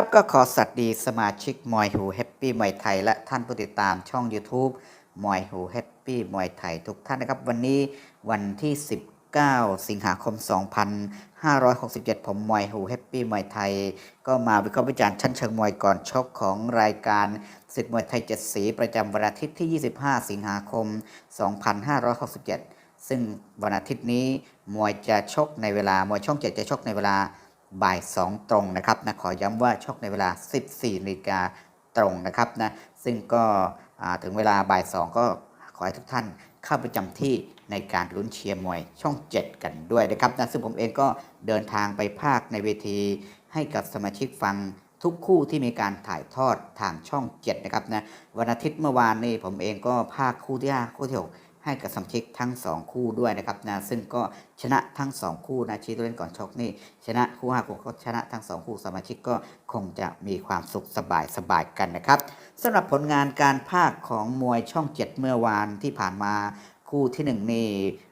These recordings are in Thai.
ครับก็ขอสวัสดีสมาชิกมวยหูแฮปปี้มวยไทยและท่านผู้ติดตามช่อง YouTube มวยหูแฮปปี้มวยไทยทุกท่านนะครับ วันนี้วันที่ 19 สิงหาคม 2567 ผมมวยหูแฮปปี้มวยไทย ก็มาวิเคราะห์วิจารณ์ชั้นเชิงมวยก่อนชกของรายการศึกมวยไทยเจ็ดสีประจำวันอาทิตย์ที่ 25 สิงหาคม 2567 ซึ่งวันอาทิตย์นี้มวยจะชกในเวลามวยช่องเจ็ดจะชกในเวลา บ่าย 2 ตรงนะครับนะขอย้ำว่าชกในเวลา 14นาฬิกาตรงนะครับนะซึ่งก็ถึงเวลาบ่าย 2 ก็ขอให้ทุกท่านเข้าประจำที่ในการลุ้นเชียร์มวยช่อง 7 กันด้วยนะครับนะซึ่งผมเองก็เดินทางไปภาคในเวทีให้กับสมาชิกฟังทุกคู่ที่มีการถ่ายทอดทางช่อง 7 นะครับนะวันอาทิตย์เมื่อวานนี้ผมเองก็ภาคคู่ที่ 5 คู่ที่ 6 ให้กับสมาชิกทั้ง 2 คู่ด้วยนะครับนะซึ่งก็ชนะทั้ง 2 คู่นะชี้ตัวเล่นก่อนชกนี่ชนะคู่ห้าคู่ก็ชนะทั้ง 2 คู่สมาชิกก็คงจะมีความสุขสบายสบายกันนะครับสำหรับผลงานการภาคของมวยช่อง 7 เมื่อวานที่ผ่านมาคู่ที่1นี่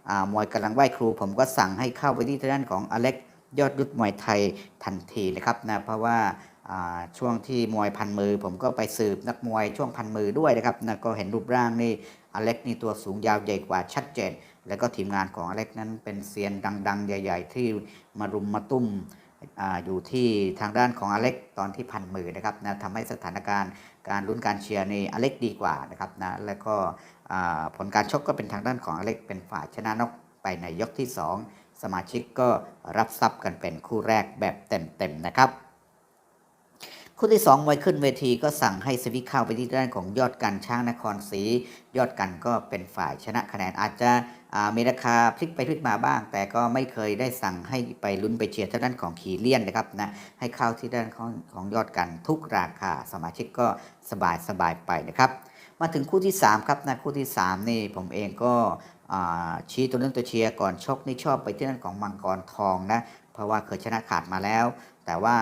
อ่ามวยกำลังไหว้ครู ผมก็สั่งให้เข้าไปที่ทางด้านของอเล็กยอดยุทธมวยไทยทันทีนะครับนะเพราะว่าอ่าช่วงที่มวยพันมือ ผมก็ไปสืบนักมวยช่วงพันมือด้วยนะครับนะก็เห็นรูปร่างนี่ อเล็กนี่ตัวสูงยาวใหญ่กว่าชัดเจน แล้วก็ทีมงานของอเล็กนั้นเป็นเซียนดัง ๆ ใหญ่ ๆ ที่มารุมมาตุ้มออยู่ที่ทางด้านของอเล็กตอนที่พันมือนะครับนะทำให้สถานการณ์การลุ้นการเชียร์ในอเล็กดีกว่านะครับนะแล้วก็ผลการชกก็เป็นทางด้านของอเล็กเป็นฝ่ายชนะนกไปในยกที่ 2 สมาชิกก็รับทรัพย์กันเป็นคู่แรกแบบเต็มๆนะครับ คู่ที่2มวยขึ้นเวทีก็สั่งให้สวิกเข้าไปที่ด้านของยอดกันช้างนครศรียอดกันก็เป็นฝ่ายชนะคะแนนอาจจะมีราคาพลิกไปพลิกมาบ้าง แต่ก็ไม่เคยได้สั่งให้ไปลุ้นไปเชียร์ทางด้านของขีเลียนนะครับนะให้เข้าที่ด้านของของยอดกันทุกราคาสมาชิกก็สบายสบายไปนะครับ มาถึงคู่ที่ 3 ครับนะคู่ที่ 3 นี่ผมเองก็ชี้ตัวเรื่องตัวเชียร์ก่อนชกนี่ชอบไปที่ด้านของมังกรทองนะเพราะว่าเคยชนะขาดมาแล้ว แต่ว่า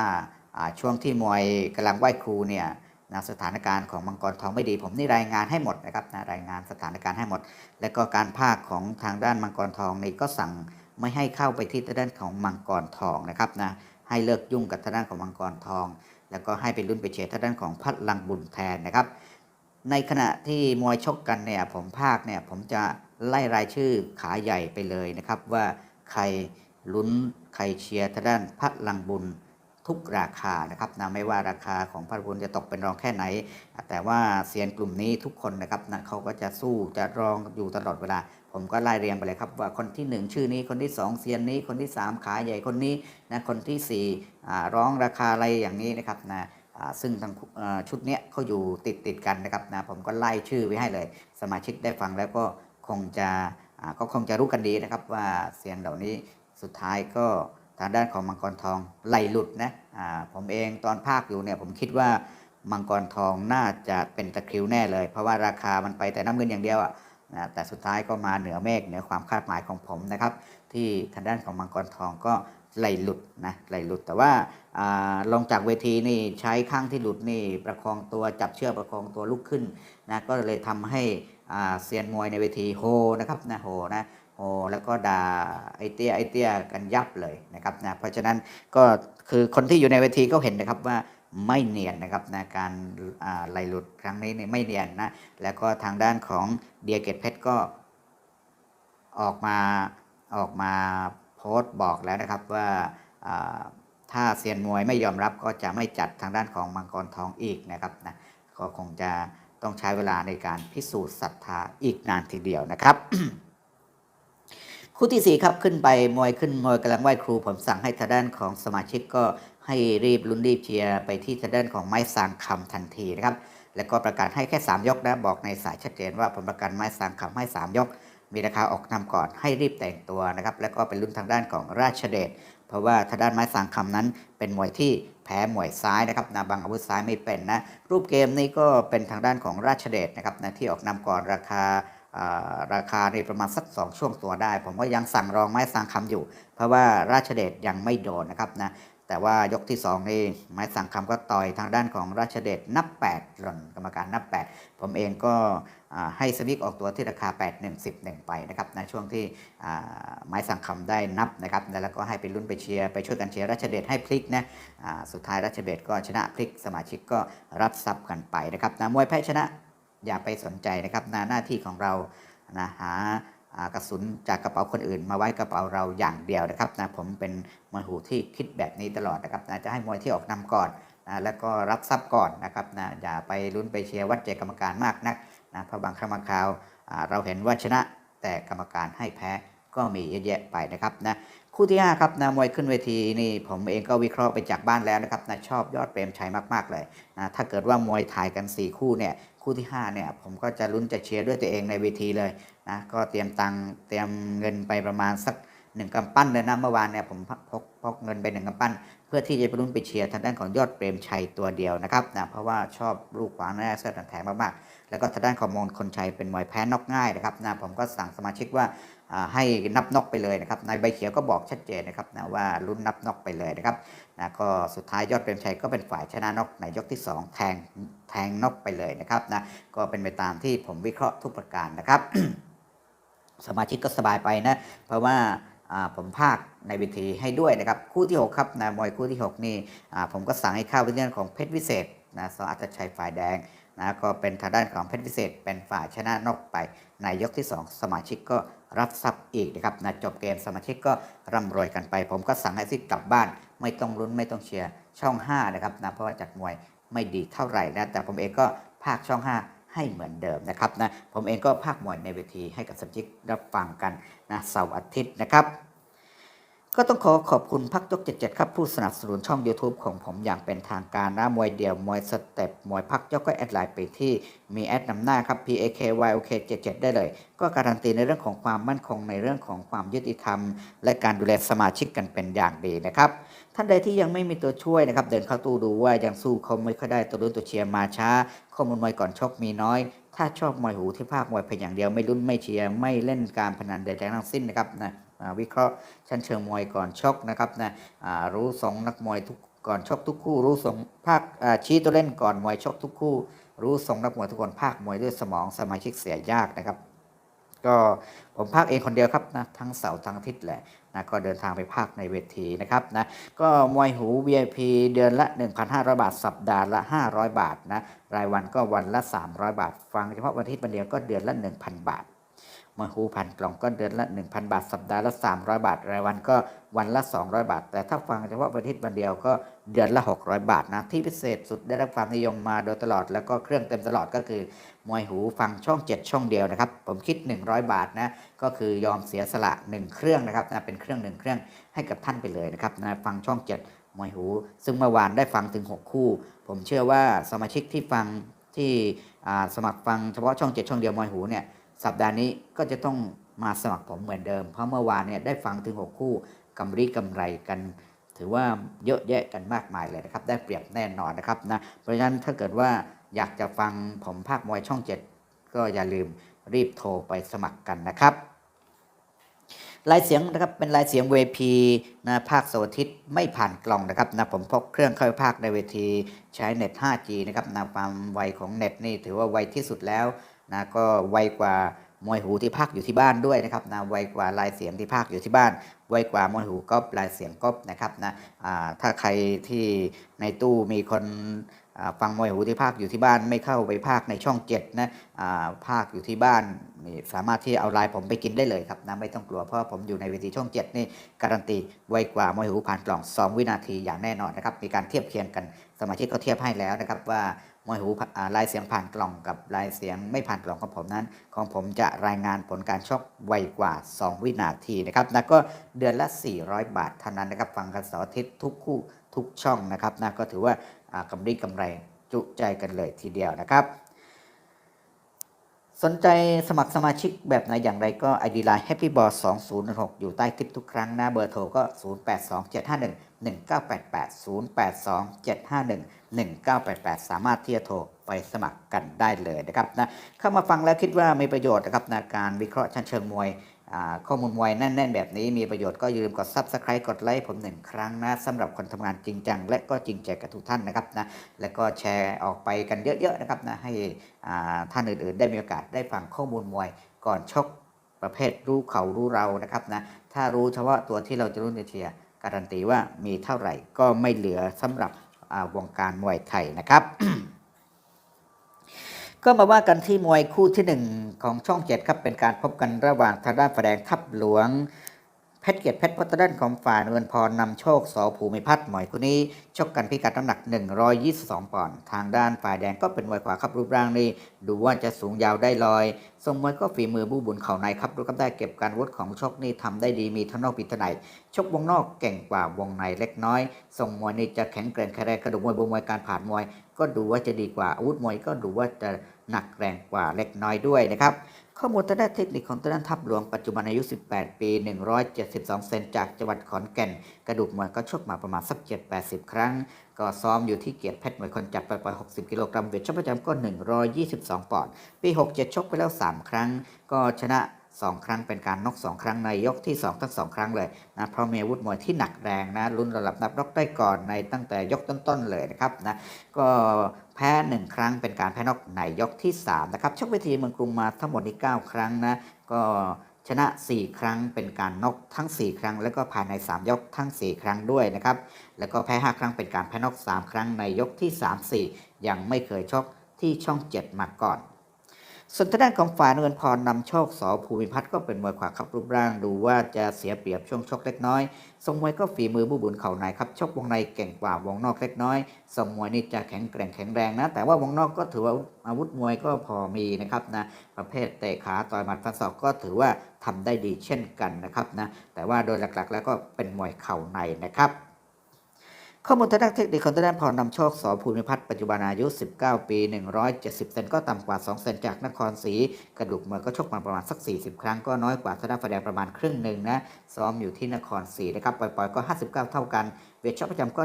ช่วงที่มวยกำลังไหว้ครูเนี่ยนะสถานการณ์ของมังกรทองไม่ดี ผมนี่รายงานให้หมดนะครับนะรายงานสถานการณ์ให้หมด และก็การภาคของทางด้านมังกรทองนี่ก็สั่งไม่ให้เข้าไปที่ด้านของมังกรทองนะครับนะให้เลิกยุ่งกับทางด้านของมังกรทอง แล้วก็ให้ไปลุ้นไปเชียร์ทางด้านของพัดลังบุญแทนนะครับ ในขณะที่มวยชกกันเนี่ยผมภาคเนี่ยผมจะไล่รายชื่อขาใหญ่ไปเลยนะครับ ว่าใครลุ้นใครเชียร์ทางด้านพัดลังบุญ ทุกราคานะครับนะไม่ว่าราคาของพัดบุญจะตกเป็นรองแค่ไหน แต่ว่าเซียนกลุ่มนี้ทุกคนนะครับนะเขาก็จะสู้จะรองอยู่ตลอดเวลา ผมก็ไล่เรียงไปเลยครับว่าคนที่ 1 ชื่อนี้คนที่ 2 เซียนนี้คนที่ 3 ขาใหญ่คนนี้นะคนที่4อ่าร้องราคาอะไรอย่างนี้นะครับนะอ่าซึ่งทั้งชุดเนี้ยเขาอยู่ติดติดกันนะครับนะผมก็ไล่ชื่อไว้ให้เลย สมาชิกได้ฟังแล้วก็คงจะอ่าก็คงจะรู้กันดีนะครับว่าเซียนเหล่านี้สุดท้ายก็ ทางด้านของมังกรทองไหลหลุดนะอ่าผมเองตอนภาคอยู่เนี่ยผมคิดว่ามังกรทองน่าจะเป็นตะคริวแน่เลย เพราะว่าราคามันไปแต่น้ำเงินอย่างเดียวอะนะแต่สุดท้ายก็มาเหนือเมฆเหนือความคาดหมายของผมนะครับ ที่ทางด้านของมังกรทองก็ไหลหลุดนะไหลหลุดแต่ว่าอ่าลงจากเวทีนี่ใช้ข้างที่หลุดนี่ประคองตัวจับเชือกประคองตัวลุกขึ้นนะก็เลยทำให้เซียนมวยในเวทีโฮนะครับนะโฮนะ โฮแล้วก็ด่าไอเตี้ยไอเตี้ยกันยับเลยนะครับนะเพราะฉะนั้นก็คือคนที่อยู่ในเวทีก็เห็นนะครับว่าไม่เนียนนะครับนะการไหลหลุดครั้งนี้ไม่เนียนนะแล้วก็ทางด้านของเดียเกตเพชรก็ออกมาออกมาโพสต์บอกแล้วนะครับว่าอ่าถ้าเซียนมวยไม่ยอมรับก็จะไม่จัดทางด้านของมังกรทองอีกนะครับนะก็คงจะต้องใช้เวลาในการพิสูจน์ศรัทธาอีกนานทีเดียวนะครับ คู่ที่สี่ครับขึ้นไปมวยขึ้นมวยกำลังไหว้ครู ผมสั่งให้ทางด้านของสมาชิกก็ให้รีบลุ้นรีบเชียร์ไปที่ทางด้านของไม้สางคำทันทีนะครับแล้วก็ประกาศให้แค่ 3 ยกนะบอกในสายชัดเจนว่าผมประกันไม้สางคำให้ 3 ยก มีราคาออกนำก่อนให้รีบแต่งตัวนะครับแล้วก็เป็นรุ่นทางด้านของราชเดชเพราะว่าทางด้านไม้สางคำนั้นเป็นมวยที่แพ้มวยซ้ายนะครับนาบังอาวุธซ้ายไม่เป็นนะรูปเกมนี้ก็เป็นทางด้านของราชเดชนะครับนะที่ออกนำก่อนราคา ราคาในประมาณสัก2ช่วงตัวได้ ผมก็ยังสั่งรองไม้สางคำอยู่ เพราะว่าราชเดชยังไม่โดนนะครับนะแต่ว่ายกที่สองนี่ไม้สั่งคำก็ต่อยทางด้านของราชเดชนับ 8 หล่นกรรมการนับ 8 ผมเองก็ให้สวิกออกตัวที่ราคา 8 1 10 1 ไปนะครับในช่วงที่ไม้สั่งคำได้นับนะครับแล้วก็ให้ไปลุ้นไปเชียร์ไปช่วยกันเชียร์ราชเดชให้พลิกนะสุดท้ายราชเดชก็ชนะพลิกสมาชิกก็รับทรัพย์กันไปนะครับนะมวยแพ้ชนะ อย่าไปสนใจนะครับนะหน้าที่ของเรานะหากระสุนจากกระเป๋าคนอื่น มาไว้กระเป๋าเราอย่างเดียวนะครับนะผมเป็นมวยหูที่คิดแบบนี้ตลอดนะครับนะจะให้มวยที่ออกนำก่อนนะแล้วก็รับทรัพย์ก่อนนะครับนะอย่าไปลุ้นไปเชียร์วัดใจกรรมการมากนักนะเพราะบางครั้งบางคราวเราเห็นว่าชนะแต่กรรมการให้แพ้ก็มีเยอะแยะไปนะครับนะคู่ที่5ครับนะมวยขึ้นเวทีนี่ผมเองก็วิเคราะห์ไปจากบ้านแล้วนะครับนะชอบยอดเปรมชัยมากๆเลยนะถ้าเกิดว่ามวยถ่ายกัน 4 คู่เนี่ย คู่ที่5เนี่ยผมก็จะลุ้นจะเชียร์ด้วยตัวเองในเวทีเลยนะก็เตรียมตังเตรียมเงินไปประมาณสักหนึ่งกำปั้นเลยนะเมื่อวานเนี่ยผมพกพกเงินไปหนึ่งกำปั้น เพื่อที่จะไปรุ่นไปเชียร์ทางด้านของยอดเปรมชัยตัวเดียวนะครับนะเพราะว่าชอบลูกขวางหน้าเสื้อแถมมากๆ แล้วก็ทางด้านของมงคลชัยเป็นมวยแพ้นอกง่ายนะครับนะผมก็สั่งสมาชิกว่าอ่าให้นับนอกไปเลยนะครับนายใบเขียวก็บอกชัดเจนนะครับนะว่ารุ่นนับนอกไปเลยนะครับ นะก็สุดท้ายยอดเปรมชัยก็เป็นฝ่ายชนะนอกในยกที่สองแทงแทงนอกไปเลยนะครับนะก็เป็นไปตามที่ผมวิเคราะห์ทุกประการนะครับ สมาชิกก็สบายไปนะเพราะว่าผมภาคในเวทีให้ด้วยนะครับ คู่ที่ 6 ครับนะมวยคู่ที่ 6 นี่ผมก็สั่งให้เข้าเป็นเรื่องของเพชรวิเศษนะสออัตชัยฝ่ายแดงนะก็เป็นทางด้านของเพชรวิเศษเป็นฝ่ายชนะนอกไป ในยกที่ 2 สมาชิกก็รับทรัพย์อีกนะครับนะจบเกมสมาชิกก็ร่ำรวยกันไป ผมก็สั่งให้ซิกกลับบ้าน ไม่ต้องลุ้นไม่ต้องเชียร์ช่อง 5 นะครับนะเพราะว่าจัดมวยไม่ดีเท่าไหร่นะแต่ผมเองก็ภาคช่อง 5 ให้เหมือนเดิมนะครับนะผมเองก็ภาคมวยในเวทีให้กับสมาชิกรับฟังกันนะเสาร์อาทิตย์นะครับ ก็ต้องขอขอบคุณพักยก77ครับผู้สนับสนุนช่อง YouTube ของผมอย่างเป็นทางการนะมวยเดี่ยว มวยสเต็ปมวยพักยกก็แอดไลน์ไปที่มีแอดนำหน้าครับ P A K Y O K 77 ได้เลย ก็การันตีในเรื่องของความมั่นคงในเรื่องของความยุติธรรม และการดูแลสมาชิกกันเป็นอย่างดีนะครับ ท่านใดที่ยังไม่มีตัวช่วยนะครับเดินเข้าตู้ดูว่ายังสู้เขาไม่ค่อยได้ตัวรุ่นตัวเชียร์มาช้า ข้อมูลมวยก่อนชกมีน้อยถ้าชอบมวยหูที่ภาคมวยเพียงอย่างเดียวไม่รุ่นไม่เชียร์ไม่เล่นการพนันใดๆทั้งสิ้นนะครับนะ วิเคราะห์ชั้นเชิงมวยก่อนชกนะครับนะรู้สองนักมวยทุกก่อนชกทุกคู่ รู้สองภาคชี้ตัวเล่นก่อนมวยชกทุกคู่ รู้สองนักมวยทุกคนภาคมวยด้วยสมองสมาชิกเสียยากนะครับก็ผมภาคเองคนเดียวครับนะทั้งเสาร์ทั้งอาทิตย์แหละนะก็เดินทางไปภาคในเวทีนะครับนะก็มวยหู VIP เดือนละ 1,500 บาท สัปดาห์ละ 500 บาทนะรายวันก็วันละ 300 บาท ฟังเฉพาะวันอาทิตย์วันเดียวก็เดือนละ 1,000 บาท มวยหูพันกล่องก็เดือนละ 1,000 บาท สัปดาห์ละ 300 บาท รายวันก็วันละ 200 บาท แต่ถ้าฟังเฉพาะวันอาทิตย์วันเดียวก็เดือนละ 600 บาทนะ ที่พิเศษสุดได้รับความนิยมมาโดยตลอด แล้วก็เครื่องเต็มตลอดก็คือ มวยหูฟังช่อง 7 ช่องเดียวนะครับ ผมคิด 100 บาทนะ ก็คือยอมเสียสละ 1 เครื่องนะครับนะเป็นเครื่อง 1 เครื่องให้กับท่านไปเลยนะครับนะฟังช่อง 7 มวยหู ซึ่งเมื่อวานได้ฟังถึง 6 คู่ ผมเชื่อว่าสมาชิกที่ฟังที่สมัครฟังเฉพาะช่อง 7 ช่องเดียวมวยหูเนี่ย สัปดาห์นี้ก็จะต้องมาสมัครผมเหมือนเดิม เพราะเมื่อวานเนี่ยได้ฟังถึง 6 คู่กำไรกำไรกัน ถือว่าเยอะแยะกันมากมายเลยนะครับ ได้เปรียบแน่นอนนะครับนะเพราะฉะนั้นถ้าเกิดว่าอยากจะฟังผมภาคมวยช่อง 7 ก็อย่าลืมรีบโทรไปสมัครกันนะครับลายเสียงนะครับเป็นลายเสียงเวทีนะภาคเสาร์อาทิตย์ไม่ผ่านกล่องนะครับนะผมพกเครื่องเข้าภาคในเวทีใช้เน็ต 5G นะครับนะความไวของเน็ตนี่ถือว่าไวที่สุดแล้ว นะก็ไวกว่ามวยหูที่ภาคอยู่ที่บ้านด้วยนะครับนะไวกว่าลายเสียงที่ภาคอยู่ที่บ้าน ไวกว่ามวยหูก็ลายเสียงก็นะครับนะถ้าใครที่ในตู้มีคน ฟังมวยหูที่ภาคอยู่ที่บ้านไม่เข้าไปภาคในช่องเจ็ดนะภาคอยู่ที่บ้านนี่สามารถที่เอาลายผมไปกินได้เลยครับนะไม่ต้องกลัวเพราะผมอยู่ในเวทีช่องเจ็ดนี่การันตีไวกว่ามวยหูผ่านกล่อง 2 วินาทีอย่างแน่นอนนะครับมีการเทียบเคียงกันสมาชิกก็เทียบให้แล้วนะครับว่ามวยหูลายเสียงผ่านกล่องกับลายเสียงไม่ผ่านกล่องของผมนั้น ของผมจะรายงานผลการชกไวกว่า 2 วินาทีนะครับนะก็เดือนละ 400 บาทเท่านั้นนะครับฟังกันเสาร์อาทิตย์ทุกคู่ทุกช่องนะครับนะก็ถือว่า กำไรกำไรจุใจกันเลยทีเดียวนะครับ สนใจสมัครสมาชิกแบบไหนอย่างไรก็ ID Line Happy Ball 2016อยู่ใต้คลิปทุกครั้งนะเบอร์โทรก็ 082751 1988 082751 1988 สามารถที่จะโทรไปสมัครกันได้เลยนะครับนะเข้ามาฟังแล้วคิดว่ามีประโยชน์นะครับในการวิเคราะห์ชั้นเชิงมวย ข้อมูลมวยแน่น ๆ แบบนี้มีประโยชน์ก็อย่าลืมกด Subscribe กดไลค์ผมหนึ่งครั้งนะสำหรับคนทำงานจริงจัง และก็จริงใจกับทุกท่านนะครับนะแล้วก็แชร์ออกไปกันเยอะ ๆ นะครับนะให้ท่านอื่น ๆ ได้มีโอกาสได้ฟังข้อมูลมวยก่อนชกประเภทรู้เขารู้เรานะครับนะถ้ารู้เฉพาะตัวที่เราจะรู้ในเชียร์การันตีว่ามีเท่าไหร่ก็ไม่เหลือสำหรับวงการมวยไทยนะครับ ก็มาว่ากันที่มวยคู่ที่หนึ่งของช่องเจ็ดครับเป็นการพบกันระหว่างทางด้านฝ่ายแดงทับหลวงเพชรเกียรติเพชรพัฒด้านของฝ่ายเงินพรนำโชคสอภูมิพัฒน์หมวยคู่นี้ชกกันพิกัดน้ำหนัก 122 ปอนด์ทางด้านฝ่ายแดงก็เป็นมวยขวาครับรูปร่างนี่ดูว่าจะสูงยาวได้ลอย ทรงมวยก็ฝีมือบู้บุญเข่าในครับรู้กับได้เก็บการวุฒของชกนี่ทำได้ดีมีทั้งนอกปีทั้งในชกวงนอกเก่งกว่าวงในเล็กน้อยทรงมวยนี่จะแข็งแกร่งแข็งแรงกระดูกมวยบูมวยการผ่านมวย ก็ดูว่าจะดีกว่าอาวุธมวยก็ดูว่าจะหนักแรงกว่าเล็กน้อยด้วยนะครับข้อมูลทางด้านเทคนิคของทางด้นทัพหลวงปัจจุบันอายุ 18 ปี 172 เซนจากจังหวัดขอนแก่น กระดูกมวยก็ชกมาประมาณสัก7-80 ครั้ง ก็ซ้อมอยู่ที่เกียรติเพชรมวยคนจัดไปปล่อย60 กิโลกรัมเวทชกประจำก็ 122 ปอนด์ ปี 67 ชกไปแล้ว 3 ครั้ง ก็ชนะ 2 ครั้งเป็นการน็อก2 ครั้งในยกที่ 2 ทั้ง 2 ครั้งเลยนะเพราะมีอาวุธมวยที่หนักแรงนะลุ้นระดับนับน็อกได้ก่อนในตั้งแต่ยกต้นๆเลยนะครับนะก็แพ้ 1 ครั้งเป็นการแพ้น็อกในยกที่ 3 นะครับชกเวทีเมืองกรุงมาทั้งหมดนี้9ครั้งนะก็ ชนะ 4 ครั้งเป็นการนอกทั้ง 4 ครั้ง แล้วก็ภายใน 3 ยกทั้ง 4 ครั้งด้วยนะครับ แล้วก็แพ้ 5 ครั้งเป็นการแพ้นอก 3 ครั้งในยกที่ 3 4 ยังไม่เคยชกที่ช่อง 7 มาก่อน ส่วนทางด้านของฝ่ายเงินพรนำโชคสอภูมิพัฒน์ก็เป็นมวยขวาครับรูปร่างดูว่าจะเสียเปรียบช่วงชกเล็กน้อยทรงมวยก็ฝีมือบูบุญเข่าในครับชกวงในเก่งกว่าวงนอกเล็กน้อยทรงมวยนี่จะแข็งแกร่งแข็งแรงนะ แต่ว่าวงนอกก็ถือว่าอาวุธมวยก็พอมีนะครับนะประเภทเตะขาต่อยหมัดฟันศอกก็ถือว่าทำได้ดีเช่นกันนะครับนะแต่ว่าโดยหลักๆ แล้วก็เป็นมวยเข่าในนะครับ ข้อมูลทางด้านเทคนิคของทางด้านพรนำโชคสอภูมิพัฒน์ปัจจุบันอายุ 19 ปี 170 เซนก็ต่ำกว่า 2 เซนจากนครศรีกระดูกมวยก็ชกมาประมาณสัก 40 ครั้งก็น้อยกว่าทางด้านฝ่ายแดงประมาณครึ่งหนึ่งนะซ้อมอยู่ที่นครศรีนะครับปล่อยๆก็ 59 เท่ากัน เวทชกประจำก็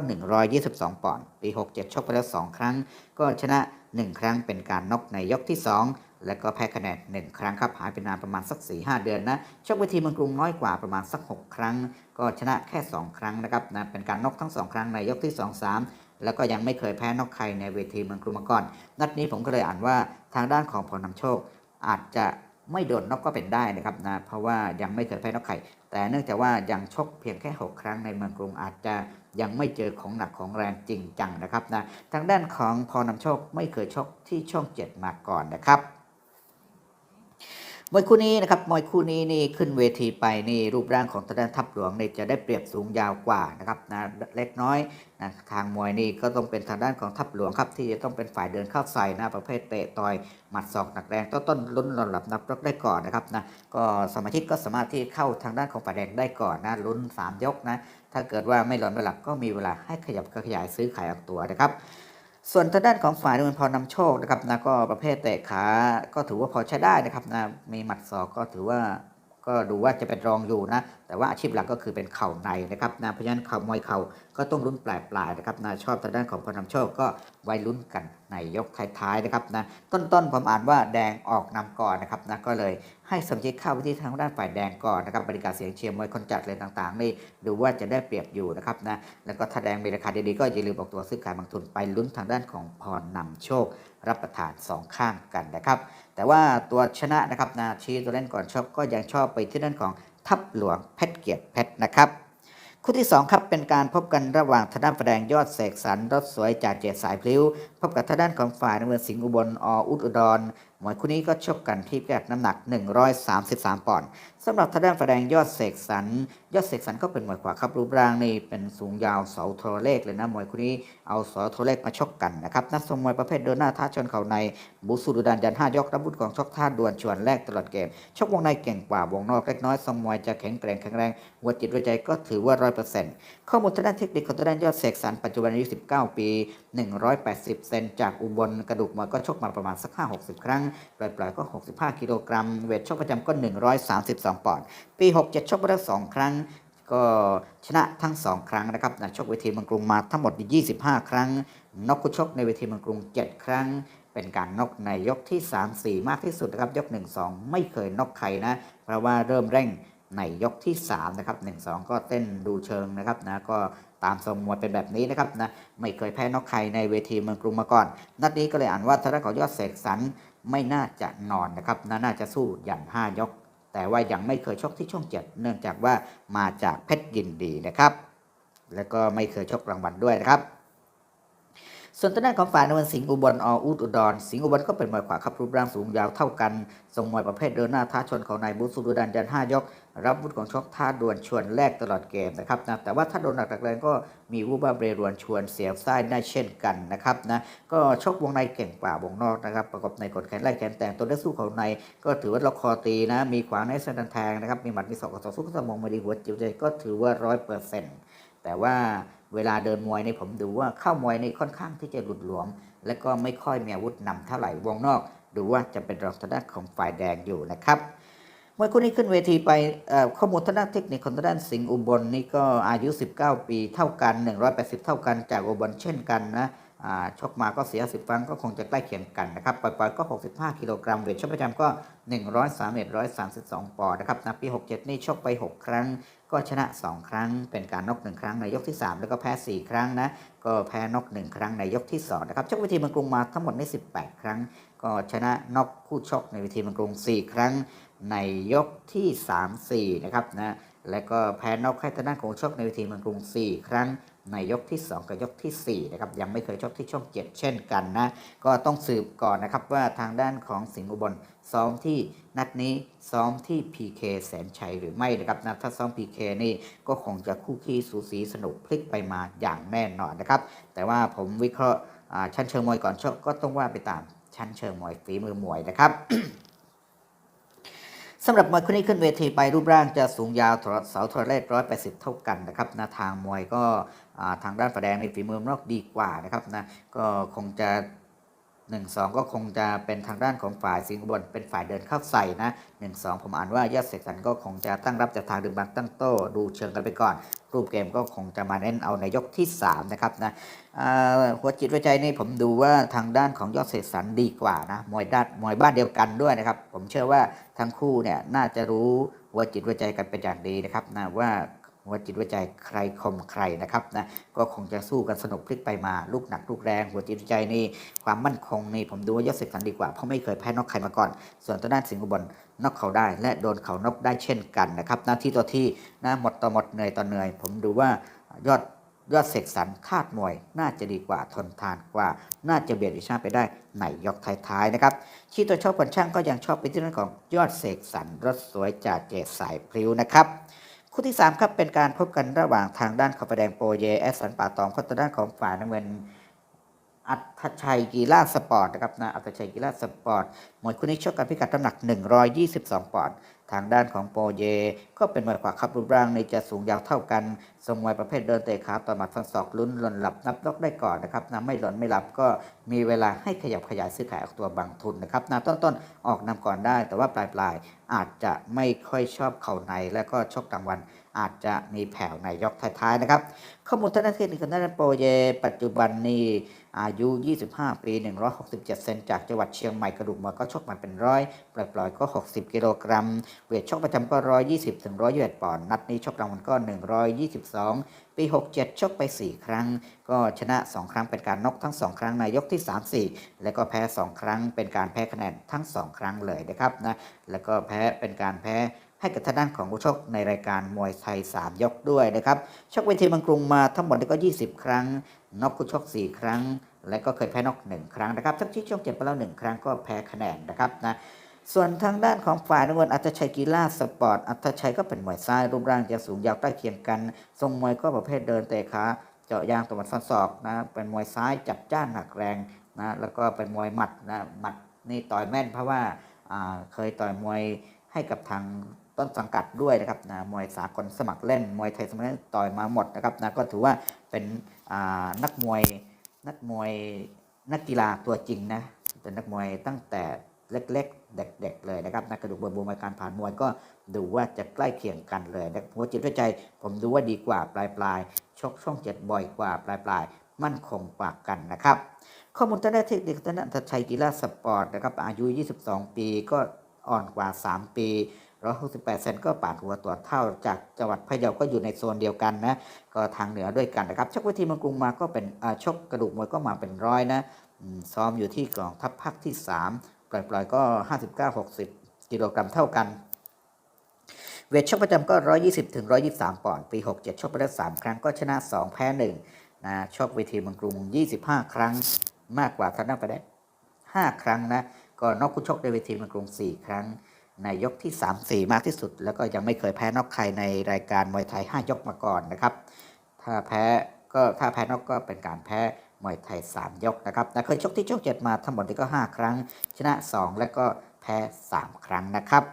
122 ปอนด์ปี 67 ชกไปแล้ว 2 ครั้ง ก็ชนะ 1 ครั้งเป็นการน็อกในยกที่ 2 แล้วก็แพ้คะแนน1 ครั้งครับหายไปนานประมาณสัก 4-5 เดือนนะชกเวทีเมืองกรุงน้อยกว่าประมาณสัก 6 ครั้ง ก็ชนะแค่ 2 ครั้งนะครับนะเป็นการน็อกทั้ง 2 ครั้งในยกที่ 2 3แล้วก็ยังไม่เคยแพ้นอกใครในเวทีเมืองกรุงมาก่อน นัดนี้ผมก็เลยอ่านว่าทางด้านของพรนำโชค อาจจะไม่โดนน็อกก็เป็นได้นะครับนะ เพราะว่ายังไม่เคยแพ้นอกใคร แต่เนื่องจากว่ายังชกเพียงแค่ 6 ครั้งในเมืองกรุงอาจจะยังไม่เจอของหนักของแรงจริงจังนะครับนะ ทางด้านของพรนำโชคไม่เคยชกที่ช่อง 7 มาก่อนนะครับ มวยคู่นี้นะครับมวยคู่นี้นี่ขึ้นเวทีไปนี่รูปร่างของทางด้านทัพหลวงนี่จะได้เปรียบสูงยาวกว่านะครับนะเล็กน้อยนะทางมวยนี่ก็ต้องเป็นทางด้านของทัพหลวงครับที่จะต้องเป็นฝ่ายเดินเข้าใส่นะประเภทเตะต่อยหมัดศอกหนักแรงต้นต้นลุ้นระดับนับรกได้ก่อนนะครับนะก็สมาชิกก็สามารถที่เข้าทางด้านของฝ่ายแดงได้ก่อนนะลุ้นสามยกนะถ้าเกิดว่าไม่หล่นไม่หลับก็มีเวลาให้ขยับขยายซื้อขายออกตัวนะครับ ส่วนทางด้านของฝ่ายเงินพอนำโชคนะครับนะก็ประเภทเตะขา ก็ถือว่าพอใช้ได้นะครับนะมีหมัดศอกก็ถือว่า ก็ดูว่าจะเป็นรองอยู่นะ แต่ว่าอาชีพหลักก็คือเป็นเข่าในนะครับนะเพราะฉะนั้นเข่ามวยเข่าก็ต้องลุ้นปลายปลายๆนะครับนะชอบทางด้านของพรนำโชคก็ไว้ลุ้นกันในยกท้ายๆนะครับนะต้นๆผมอ่านว่าแดงออกนำก่อนนะครับนะก็เลยให้สมชิเข้าไปที่ทางด้านฝ่ายแดงก่อนนะครับบริการเสียงเชียร์มวยคนจัดเลยต่างๆ นี่ดูว่าจะได้เปรียบอยู่นะครับนะแล้วก็ถ้าแดงมีราคาดีๆก็อย่าลืมออกตัวซื้อขายบางทุนไปลุ้นทางด้านของพรนำโชครับประทานสองข้างกันนะครับ แต่ว่าตัวชนะนะครับนาชีตัวเล่นก่อนชอบก็ยังชอบไปที่ด้านของทัพหลวงเพชรเกียรติเพชรนะครับคู่ที่2ครับเป็นการพบกันระหว่างทนาแดงยอดเสกสรรรถสวยจากเจ็ดสายพลิ้ว พบกับทางด้านของฝ่ายน้ำเงินสิงห์อุบลออุดอุดรมวยคู่นี้ก็ชกกันที่พิกัดน้ำหนัก 133 ปอนด์สำหรับทางด้านแดงยอดเสกสรรยอดเสกสรรก็เป็นมวยขวาครับรูปร่างนี่เป็นสูงยาวเสาโทรเลขเลยนะมวยคู่นี้เอาเสาโทรเลขมาชกกันนะครับนักสมมวยประเภทเดินหน้าท้าชนเข่าในบูสูดุดันยันห้ายกรับบุญของชกท่าดวนชวนแรกตลอดเกมชกวงในเก่งกว่าวงนอกเล็กน้อยสมวยจะแข็งแกร่งแข็งแรงหัวจิตหัวใจก็ถือว่าร้อยเปอร์เซ็นต์ข้อมูลทางด้านเทคนิคของทางด้านยอดเสกสรรปัจจุบันอายุ19 ปี 180เซนจากอุบลกระดูกมวยก็ชกมาประมาณสัก 5-60 ครั้ง ปล่อยๆก็ 65 กิโลกรัม เวทชกประจำก็ 132 ปอนด์ ปี 67 ชกไปแล้ว2ครั้งก็ชนะทั้ง 2 ครั้งนะครับนะชกเวทีเมืองกรุงมาทั้งหมด 25 ครั้ง นอกคู่ชกในเวทีเมืองกรุง 7 ครั้ง เป็นการนกในยกที่ 3 4 มากที่สุดนะครับยก 1 2 ไม่เคยนกใครนะ เพราะว่าเริ่มเร่งในยกที่ 3 นะครับ 1 2 ก็เต้นดูเชิงนะครับนะก็ ตามทรงมวยเป็นแบบนี้นะครับนะไม่เคยแพ้นอกใครในเวทีเมืองกรุงมาก่อน นัดนี้ก็เลยอ่านว่าทางด้านของยอดเสกสรรไม่น่าจะนอนนะครับนะน่าจะสู้อย่าง5ยก แต่ว่ายังไม่เคยชกที่ช่องเจ็ดเนื่องจากว่ามาจากเพชรยินดีนะครับ แล้วก็ไม่เคยชกรางวัลด้วยนะครับ ส่วนทางด้านของฝ่ายนวลสิงห์อุบลออุดอุดร สิงห์อุบลก็เป็นมวยขวาครับรูปร่างสูงยาวเท่ากันทรงมวยประเภทเดินหน้าท้าชนของนายบุญสุรุดันยันห้ายก รับวุธของชกท่าดวลชวนแลกตลอดเกมนะครับนะแต่ว่าถ้าโดนหนักๆแรงก็มีวูบาเบรรวนชวนเสียบไส้ได้เช่นกันนะครับนะก็ชกวงในเก่งกว่าวงนอกนะครับประกอบในกดแขนไล่แขนแต่งตัวได้สู้ของใน ก็ถือว่าล็อกคอตีนะมีขวาในเส้นแทงนะครับมีหมัดมีศอกกับต่อสู้กับสมองมาดีหัวจิ๋วใจก็ถือว่าร้อยเปอร์เซ็นต์ แต่ว่าเวลาเดินมวยในผมดูว่าเข้ามวยในค่อนข้างที่จะหลุดหลวม และก็ไม่ค่อยมีอาวุธนำเท่าไหร่วงนอก ดูว่าจะเป็นรองทางด้านของฝ่ายแดงอยู่นะครับเมื่อคู่นี้ขึ้นเวทีไปข้อมูลทางด้านเทคนิคของทางด้านสิงห์อุบลนี่ก็อายุ 19 ปีเท่ากัน 180 เท่ากันจากอุบลเช่นกันนะชกมาก็เสีย10ครั้งก็คงจะใกล้เคียงกันนะครับปล่อยๆก็ 65 กิโลกรัมเวทชกประจำก็103 132 ปอนด์นะครับนะปี 67 นี่ชกไป 6 ครั้ง ก็ชนะ 2 ครั้ง เป็นการนอก 1 ครั้งในยกที่ 3 แล้วก็แพ้ 4 ครั้งนะ ก็แพ้นอก 1 ครั้งในยกที่ 2 นะครับชกเวทีเมืองกรุงมาทั้งหมดใน18 ครั้ง ก็ชนะนอกคู่ชกในเวทีเมืองกรุง 4 ครั้งในยกที่ 3 4 นะครับนะ และก็แพ้นอกให้ทางด้านของชกในเวทีเมืองกรุง 4 ครั้งในยกที่ 2 กับยกทีสี่ 4 นะครับ ยังไม่เคยชกที่ช่อง 7 เช่นกันนะ ก็ต้องสืบก่อนนะครับว่าทางด้านของสิงห์อุบลซ้อมที่นัดนี้ซ้อมที่ PK แสนชัยหรือไม่นะครับนะถ้าซ้อม PK นี่ก็คงจะคู่ขี้สูสีสนุกพลิกไปมาอย่างแน่นอนนะครับ แต่ว่าผมวิเคราะห์ชั้นเชิงมวยก่อนชกก็ต้องว่าไปตามชั้นเชิงมวยฝีมือมวยนะครับ สำหรับมวยคู่นี้ขึ้นเวทีไปรูปร่างจะสูงยาวเสาทรเลขร้อยแปดสิบเท่ากันนะครับนะทางมวยก็ทางด้านฝ่ายแดงในฝีมือนอกดีกว่านะครับนะก็คงจะ1 2ก็คงจะเป็นทางด้านของฝ่ายสิงห์บลเป็นฝ่ายเดินเข้าใส่นะ1 2ผมอ่านว่ายอดเสกสรรก็คงจะตั้งรับจากทางดึงบังตั้งโต้ดูเชิงกันไปก่อน รูปเกมก็คงจะมาเน้นเอาในยกที่ 3 นะครับนะ หัวจิตหัวใจนี่ผมดูว่าทางด้านของยอดเสกสรรดีกว่านะมวยด้านมวยบ้านเดียวกันด้วยนะครับ ผมเชื่อว่าทั้งคู่เนี่ยน่าจะรู้หัวจิตหัวใจกันเป็นอย่างดีนะครับนะว่าหัวจิตหัวใจใครคมใครนะครับนะก็คงจะสู้กันสนุกพลิกไปมาลูกหนักลูกแรงหัวจิตหัวใจนี่ความมั่นคงนี่ผมดูว่ายอดเสกสรรดีกว่าเพราะไม่เคยแพ้นอกใครมาก่อน ส่วนตัวด้านสิงห์อุบลนอกเขาได้ และโดนเขานอกได้เช่นกันนะครับหน้าที่ต่อที่นะหมดต่อหมดเหนื่อยต่อเหนื่อย ผมดูว่ายอด ยอดเสกสรรคาดมวยน่าจะดีกว่าทนทานกว่า น่าจะเบียดอิชาไปได้ในยกท้ายๆนะครับชี้ตัวชอบคนช่างก็ยังชอบไปที่เรื่องของยอดเสกสรรรถสวยจากเจดสายพลิ้วนะครับคู่ที่3ครับเป็นการพบกันระหว่างทางด้านขาวฟ้าแดงโปรเยแอสสันป่าตองข้อตัวด้านของฝ่ายน้ำเงิน อัตชัยกีฬาสปอร์ตนะครับนะอัตชัยกีฬาสปอร์ตมวยคู่นี้ชกกันพิกัดน้ำหนัก 122 ปอนด์ทางด้านของโปรเย ก็เป็นมวยขวาครับรูปร่างในจะสูงยาวเท่ากันทรงมวยประเภทเดินเตะขาต่อหมัดฟันศอกลุ้นหล่นหลับนับนอกได้ก่อนนะครับนะไม่หล่นไม่หลับก็มีเวลาให้ขยับขยายซื้อขายออกตัวบางทุนนะครับนะต้นๆออกนำก่อนได้ แต่ว่าปลายๆอาจจะไม่ค่อยชอบเข่าในและก็ชกกลางวัน อาจจะมีแผ่วในยกท้ายๆนะครับข้อมูลทางด้านเทคนิคของด้านโปรเย ปัจจุบันนี้ อายุ 25 ปี 167 เซนจากจังหวัดเชียงใหม่กระดูกมาก็ชกมันเป็นร้อยปล่อยๆก็ 60 กิโลกรัม เวทชกประจำก็ 120ถึง121ปอนด์นัดนี้ชกรางวัลก็ 122 ปี 67 ชกไป 4 ครั้ง ก็ชนะ 2 ครั้งเป็นการนกทั้ง 2 ครั้งในยกที่ 3 4 แล้วก็แพ้ 2 ครั้งเป็นการแพ้คะแนนทั้ง 2 ครั้งเลยนะครับนะแล้วก็แพ้เป็นการแพ้ ให้กับทางด้านของผู้ชกในรายการมวยไทย 3 ยกด้วยนะครับชกเวทีเมืองกรุงมาทั้งหมดก็ 20 ครั้งน็อกคู่ชก 4 ครั้ง และก็เคยแพ้น็อก1 ครั้งนะครับ ทั้งที่ชกเจ็บไปแล้ว1ครั้งก็แพ้คะแนนนะครับนะส่วนทางด้านของฝ่ายน้ำเงินอัตชัยกีฬาสปอร์ตอัตชัยก็เป็นมวยซ้ายรูปร่างจะสูงยาวใกล้เคียงกัน ทรงมวยก็ประเภทเดินเตะขาเจาะยางตะวันฟันศอกนะเป็นมวยซ้ายจับจ้านหนักแรงนะแล้วก็เป็นมวยหมัดนะหมัดนี่ต่อยแม่นเพราะว่าอ่าเคยต่อยมวยให้กับทาง ต้นสังกัดด้วยนะครับนะมวยสากลสมัครเล่น มวยไทยสมัครเล่นต่อยมาหมดนะครับนะก็ถือว่าเป็นนักมวยนักมวยนักกีฬาตัวจริงนะเป็นนักมวยตั้งแต่เล็กๆ เด็ก ๆ เลยนะครับนักกระดูกบนบูมการผ่านมวยก็ดูว่าจะใกล้เคียงกันเลยนะหัวจิตหัวใจ ผมดูว่าดีกว่าปลายๆชกช่องเจ็ดบ่อยกว่าปลายๆมั่นคงกว่ากันนะครับ ข้อมูลทางด้านเทคนิคทางด้านอัตชัยกีฬาสปอร์ตนะครับอายุ 22 ปีก็อ่อนกว่า 3 ปี 168เซนก็ปาดหัวตัวเท่าจากจังหวัดพะเยาก็อยู่ในโซนเดียวกันนะก็ทางเหนือด้วยกันนะครับชกเวทีมืองกรุงมาก็เป็นชกกระดูกมวยก็มาเป็นร้อยนะซ้อมอยู่ที่กองทัพภาคที่ 3 ปล่อยๆก็ 59-60 กิโลกรัมเท่ากันเวทชกประจำก็ 120ถึง123 ปอนด์ ปี 67 ชกไปแล้ว3ครั้งก็ชนะ 2 แพ้1นะชกเวทีมืองกรุง 25 ครั้ง มากกว่าทางด้านไปได้ 5 ครั้งนะ ก็นอกคู่ชกในเวทีมืองกรุง 4 ครั้ง ในยกที่ 3 4 มากที่สุด แล้วก็ยังไม่เคยแพ้นอกใครในรายการมวยไทย 5 ยกมาก่อนนะครับ ถ้าแพ้ก็ถ้าแพ้นอกก็เป็นการแพ้มวยไทย 3 ยกนะครับนะเคยชกที่ชกเจ็ดมาทั้งหมดนี่ก็ 5 ครั้ง ชนะ 2 แล้วก็แพ้ 3 ครั้งนะครับ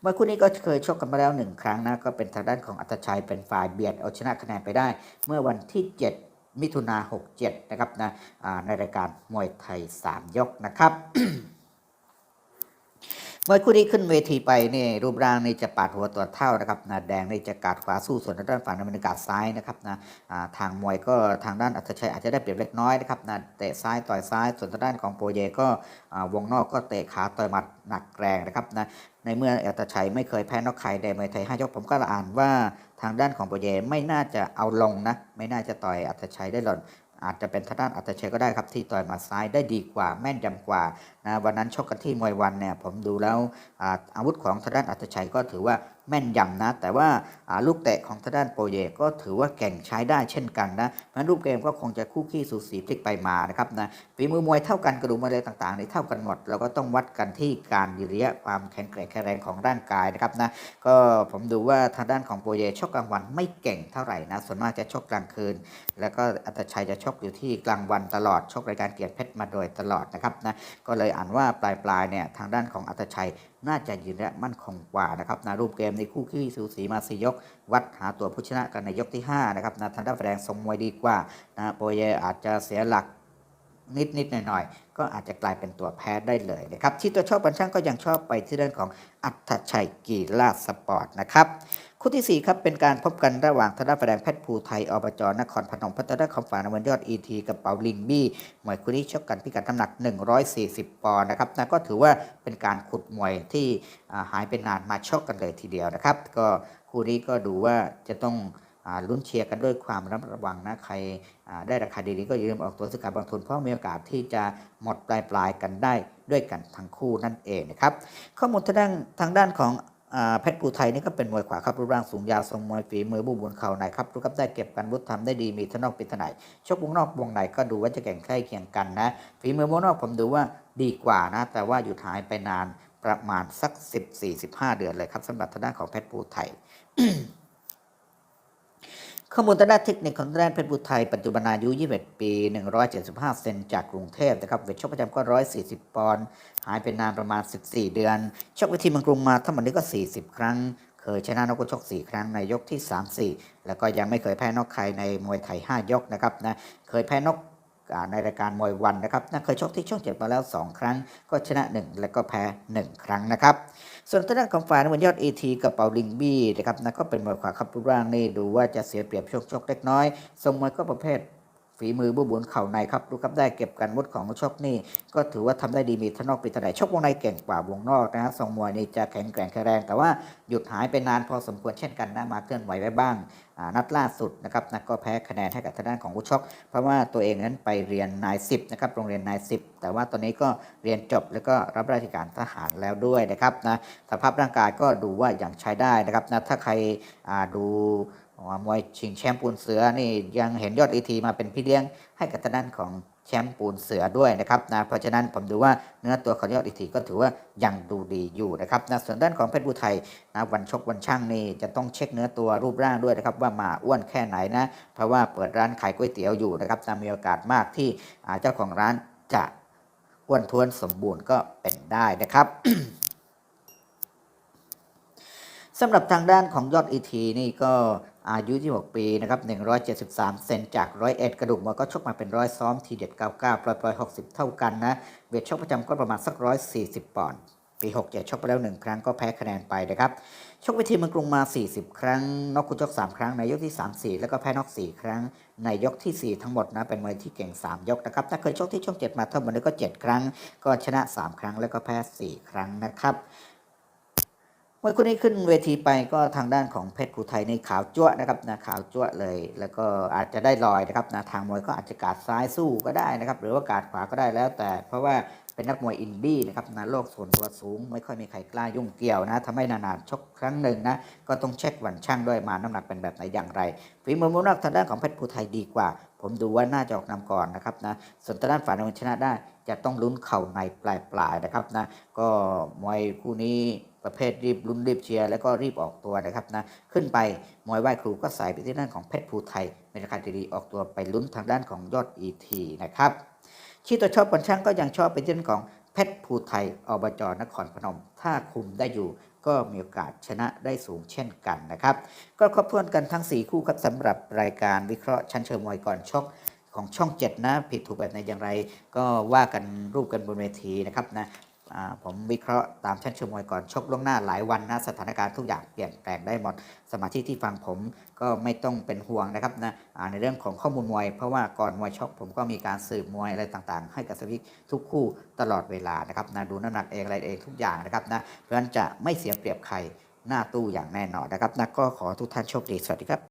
เมื่อคู่นี้ก็เคยชกกันมาแล้ว 1 ครั้งนะก็เป็นทางด้านของอัตชัยเป็นฝ่ายเบียดเอาชนะคะแนนไปได้ เมื่อวันที่ 7 มิถุนา67 นะครับนะในรายการมวยไทย 3 ยกนะครับ เมื่อคู่นี้ขึ้นเวทีไปนี่รูปร่างนี่จะปาดหัวตัวเท่านะครับนะแดงนี่จะกาดขวาสู้ส่วนด้านฝั่งน้ำเงินกาดซ้ายนะครับนะอ่าทางมวยก็ทางด้านอัตชัยอาจจะได้เปรียบเล็กน้อยนะครับนะเตะซ้ายต่อยซ้ายส่วนด้านของโปรเยก็วงนอกก็เตะขาต่อยหมัดหนักแรงนะครับนะในเมื่ออัตชัยไม่เคยแพ้นอกใครในมวยไทยห้ายกผมก็อ่านว่าทางด้านของโปรเยไม่น่าจะเอาลงนะไม่น่าจะต่อยอัตชัยได้หล่นอาจจะเป็นทางด้านอัตชัยก็ได้ครับที่ต่อยหมาซ้ายได้ดีกว่าแม่นยำกว่า นะวันนั้นชกกันที่มวยวันเนี่ยผมดูแล้วอาอาวุธของทางด้านอัตชัยก็ถือว่าแม่นยำนะ แต่ว่าลูกเตะของทางด้านโปรเยก็ถือว่าแก่งใช้ได้เช่นกันนะเพราะฉะนั้นรูปเกมก็คงจะคู่ขี้สูสีพลิกไปมานะครับนะฝีมือมวยเท่ากันกระดูกมวยอะไรต่างๆนี่เท่ากันหมดเราก็ต้องวัดกันที่การยืระยะความแข็งแกร่งแข็งแรงของร่างกายนะครับนะก็ผมดูว่าทางด้านของโปรเยชกกลางวันไม่เก่งเท่าไหร่นะส่วนมากจะชกกลางคืน แล้วก็อัตชัยจะชกอยู่ที่กลางวันตลอดชกรายการเกียรติเพชรมาโดยตลอดนะครับนะก็เลยอ่านว่าปลายปลายๆเนี่ยทางด้านของอัตชัย น่าจะยืนและมั่นคงกว่านะครับนะรูปเกมในคู่ขี้สูสีมาสี่ยก วัดหาตัวผู้ชนะกันในยกที่5นะครับนะทางด้านแสดงทรงมวยดีกว่านะโปรเยอาจจะเสียหลัก นิดนิดหน่อยหน่อยๆก็อาจจะกลายเป็นตัวแพ้ได้เลยนะครับที่ตัวชอบบัญช่างก็ยังชอบไปที่เรื่องของอัตชัยกีฬาสปอร์ตนะครับคู่ที่ 4 ครับเป็นการพบกันระหว่างธนาแสดงเพชรภูไทยอบจนครพนมพัฒนาคอมฝาน้ำเงินยอดอีทีกับเปาลิงบี้มวยคู่นี้ชกกันพิกัดน้ำหนัก 140 ปอนด์นะครับนะก็ถือว่าเป็นการขุดมวยที่หายไปนานมาชกกันเลยทีเดียวนะครับ ก็คู่นี้ก็ดูว่าจะต้อง ลุ้นเชียร์กันด้วยความระมัดระวังนะใครได้ราคาดีๆก็อย่าลืมออกตัวซื้อขายบางทุนเพราะมีโอกาสที่จะหมดปลายปลายๆกันได้ด้วยกันทั้งคู่นั่นเองนะครับข้อมูลทางด้านทางด้านของอ่าเพชรภูไทยนี่ก็เป็นมวยขวาครับรูปร่างสูงยาวทรงมวยฝีมือบูบุญเข่าในครับรู้ครับได้เก็บกันวุฒิทำได้ดีมีทนอกเป็นทนายชกวงนอกวงในก็ดูว่าจะแข่งใกล้เคียงกันนะฝีมือวงนอกผมดูว่าดีกว่านะ แต่ว่าอยู่หายไปนานประมาณสัก 14-15 เดือนเลยครับสำหรับทางด้านของเพชรภูไทย ข้อมูลทางด้านเทคนิคของทางด้านเพชรบุตรไทย ปัจจุบันอายุ 21 ปี 175 เซนจากกรุงเทพนะครับ เวทชกประจำก็ 140 ปอนด์ หายไปนานประมาณ 14 เดือน ชกเวทีเมืองกรุงมาทั้งหมดนี้ก็ 40 ครั้ง เคยชนะนกกชก 4 ครั้งในยกที่ 3 4 แล้วก็ยังไม่เคยแพ้นอกใครในมวยไทย 5 ยกนะครับนะ เคยแพ้นกอ่า ในรายการมวยวันนะครับนะเคยชกที่ช่องเจ็ดมาแล้ว 2 ครั้ง ก็ชนะ 1 แล้วก็แพ้ 1 ครั้งนะครับ ส่วนทางด้านของฝ่ายน้ำเงินยอดเอทีกับเปาลิงบี้นะครับนะก็เป็นมวยขวาครับรูปร่างนี่ดูว่าจะเสียเปรียบช่วงชกเล็กน้อยทรงมวยก็ประเภทฝีมือบุบุนเข่าในครับดูครับได้เก็บกันมุดของชกนี่ ก็ถือว่าทำได้ดีมีทนอกปีตะไหนชกวงในเก่งกว่าวงนอกนะฮะทรงมวยนี่จะแข็งแกร่งแข็งแรง แต่ว่าหยุดหายไปนานพอสมควรเช่นกันนะมาเคลื่อนไหวไว้บ้าง นัดล่าสุดนะครับนะก็แพ้คะแนนให้กับทางด้านของผู้ชกเพราะว่าตัวเองนั้นไปเรียนนายสิบนะครับโรงเรียนนายสิบแต่ว่าตอนนี้ก็เรียนจบแล้วก็รับราชการทหารแล้วด้วยนะครับนะสภาพร่างกายก็ดูว่าอย่างใช้ได้นะครับนะถ้าใครดูมวยชิงแชมป์ปูนเสือนี่ยังเห็นยอดอีทีมาเป็นพี่เลี้ยงให้กับทางด้านของ แชมป์ปูนเสือด้วยนะครับนะเพราะฉะนั้นผมดูว่าเนื้อตัวของยอดอีทีก็ถือว่ายังดูดีอยู่นะครับนะส่วนด้านของเพชรบูไทยนะวันชกวันช่างนี่จะต้องเช็คเนื้อตัวรูปร่างด้วยนะครับว่ามาอ้วนแค่ไหนนะเพราะว่าเปิดร้านขายก๋วยเตี๋ยวอยู่นะครับจะมีโอกาสมากที่เจ้าของร้านจะอ้วนท้วนสมบูรณ์ก็เป็นได้นะครับสำหรับทางด้านของยอดอีทีนี่ก็ อายุ 26 ปีนะครับ 173 เซนจากร้อยเอ็ดกระดูกมวยก็ชกมาเป็นร้อยซ้อมทีเด็ด 99 ปล่อยปล่อย60 เท่ากันนะ เวทชกประจำก็ประมาณสัก 140 ปอนด์ ปี 67 ชกไปแล้ว 1 ครั้งก็แพ้คะแนนไปนะครับ ชกเวทีเมืองกรุงมา 40 ครั้ง นอกคู่ชก 3 ครั้ง ในยกที่ 3 4 แล้วก็แพ้นอก 4 ครั้ง ในยกทีสี่ 4 ทั้งหมดนะ เป็นมวยที่เก่ง 3 ยกนะครับ ถ้าเคยชกที่ช่อง 7 มาทั้งหมดนี้ก็ 7 ครั้ง ก็ชนะ 3 ครั้ง แล้วก็แพ้ 4 ครั้งนะครับ มวยคู่นี้ขึ้นเวทีไปก็ทางด้านของเพชรภูไทยในขาวจั่วนะครับนะขาวจั่วเลย แล้วก็อาจจะได้ลอยนะครับนะทางมวยก็อาจจะกาดซ้ายสู้ก็ได้นะครับ หรือว่ากาดขวาก็ได้แล้วแต่ เพราะว่าเป็นนักมวยอินดี้นะครับนะโลกส่วนตัวสูง ไม่ค่อยมีใครกล้ายุ่งเกี่ยวนะทำให้นานๆชกครั้งหนึ่งนะก็ต้องเช็ควันช่างด้วยมาน้ำหนักเป็นแบบไหนอย่างไรฝีมือมุนักทางด้านของเพชรภูไทยดีกว่า ผมดูว่าน่าจะออกนำก่อนนะครับนะส่วนทางด้านฝ่ายนำชนะได้จะต้องลุ้นเข่าในปลายๆนะครับนะก็มวยคู่นี้ ประเภทรีบลุ้นรีบเชียร์แล้วก็รีบออกตัวนะครับนะขึ้นไปมวยไหว้ครูก็ใส่ไปที่ด้านของเพชรภูไทยในราคาดีๆออกตัวไปลุ้นทางด้านของยอดอีทีนะครับที่ตัวชอบบอลช่างก็ยังชอบไปที่ด้านของเพชรภูไทยอบจนครพนม ถ้าคุมได้อยู่ก็มีโอกาสชนะได้สูงเช่นกันนะครับ ก็ครบถ้วนกันทั้ง 4 คู่ครับสำหรับรายการวิเคราะห์ชั้นเชิงมวยก่อนชกของช่อง 7 นะ ผิดถูกแบบไหนอย่างไร ก็ว่ากันรูปกันบนเวทีนะครับนะ ผมวิเคราะห์ตามชั้นเชิงมวยก่อนชกล่วงหน้าหลายวันนะสถานการณ์ทุกอย่างเปลี่ยนแปลงได้หมด สมาชิที่ฟังผมก็ไม่ต้องเป็นห่วงนะครับนะอ่าในเรื่องของข้อมูลมวย เพราะว่าก่อนมวยชกผมก็มีการสืบมวยอะไรต่างๆ ให้กับสมาชิกทุกคู่ตลอดเวลานะครับนะดูน้ำหนักเองอะไรเองทุกอย่างนะครับนะเพราะฉะนั้นจะไม่เสียเปรียบใครหน้าตู้อย่างแน่นอนนะครับนะก็ขอทุกท่านโชคดีสวัสดีครับ